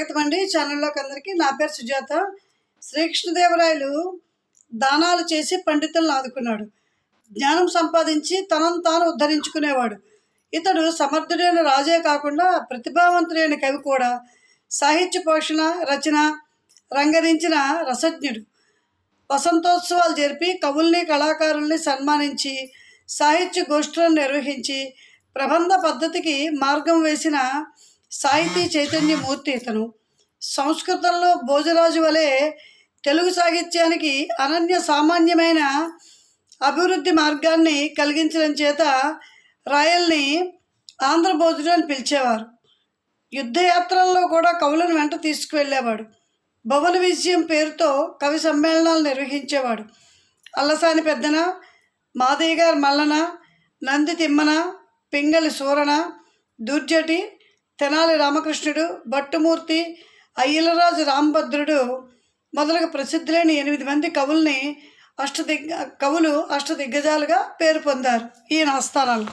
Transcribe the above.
స్వాగతం అండి ఛానల్లోకి అందరికీ. నా పేరు సుజాత. శ్రీకృష్ణదేవరాయలు దానాలు చేసి పండితులను ఆదుకున్నాడు. జ్ఞానం సంపాదించి తనను తాను ఉద్ధరించుకునేవాడు. ఇతడు సమర్థుడైన రాజే కాకుండా ప్రతిభావంతుడైన కవి కూడా. సాహిత్య పోషణ రచన రంగరించిన రసజ్ఞుడు. వసంతోత్సవాలు జరిపి కవుల్ని కళాకారుల్ని సన్మానించి సాహిత్య గోష్ఠులను నిర్వహించి ప్రబంధ పద్ధతికి మార్గం వేసిన సాహితీ చైతన్యమూర్తి ఇతను. సంస్కృతంలో భోజరాజు వలె తెలుగు సాహిత్యానికి అనన్య సామాన్యమైన అభివృద్ధి మార్గాన్ని కలిగించడం చేత రాయల్ని ఆంధ్రభోజుడు అని పిలిచేవారు. యుద్ధయాత్రల్లో కూడా కవులను వెంట తీసుకువెళ్ళేవాడు. భవన విజయం పేరుతో కవి సమ్మేళనాలు నిర్వహించేవాడు. అల్లసాని పెద్దన మాదయ్య గారు మల్లన నంది తిమ్మన పింగళి సూరణ దుర్జటి తెనాలి రామకృష్ణుడు భట్టుమూర్తి అయ్యలరాజు రామభద్రుడు మొదలగు ప్రసిద్ధులైన ఎనిమిది మంది కవుల్ని అష్టదిగ్గ కవులు అష్టదిగ్గజాలుగా పేరు పొందారు. ఈయన ఆస్థానాలు.